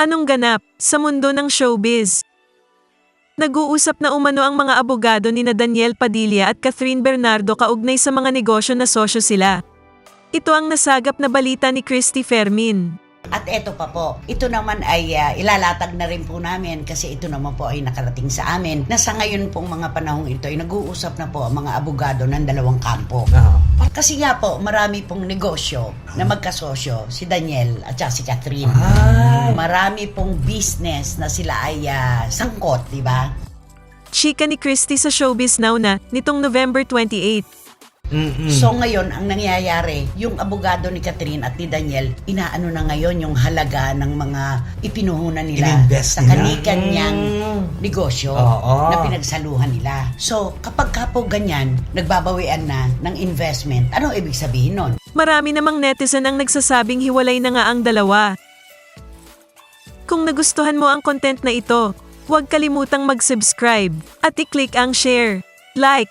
Anong ganap sa mundo ng showbiz? Nag-uusap na umano ang mga abogado ni na Daniel Padilla at Catherine Bernardo kaugnay sa mga negosyo na sosyo sila. Ito ang nasagap na balita ni Christy Fermin. At eto pa po, ito naman ay ah, ilalatag na rin po namin kasi ito naman po ay nakarating sa amin na sa ngayon pong mga panahong ito ay nag-uusap na po ang mga abogado ng dalawang kampo. Kasi nga po, marami pong negosyo na magkasosyo, si Daniel at saka si Catherine. Marami pong business na sila ay ah, sangkot, di ba? Chika ni Christy sa Showbiz Now na nitong November 28. Mm-mm. So ngayon, ang nangyayari, yung abogado ni Catherine at ni Daniel, inaano na ngayon yung halaga ng mga ipinuhunan nila Ininvest sa nila. kani-kanyang Mm. negosyo Oo. na pinagsaluhan nila. So, kapag ka po ganyan, nagbabawian na ng investment, ano ibig sabihin nun? Marami namang netizen ang nagsasabing hiwalay na nga ang dalawa. Kung nagustuhan mo ang content na ito, huwag kalimutang mag-subscribe at i-click ang share, like,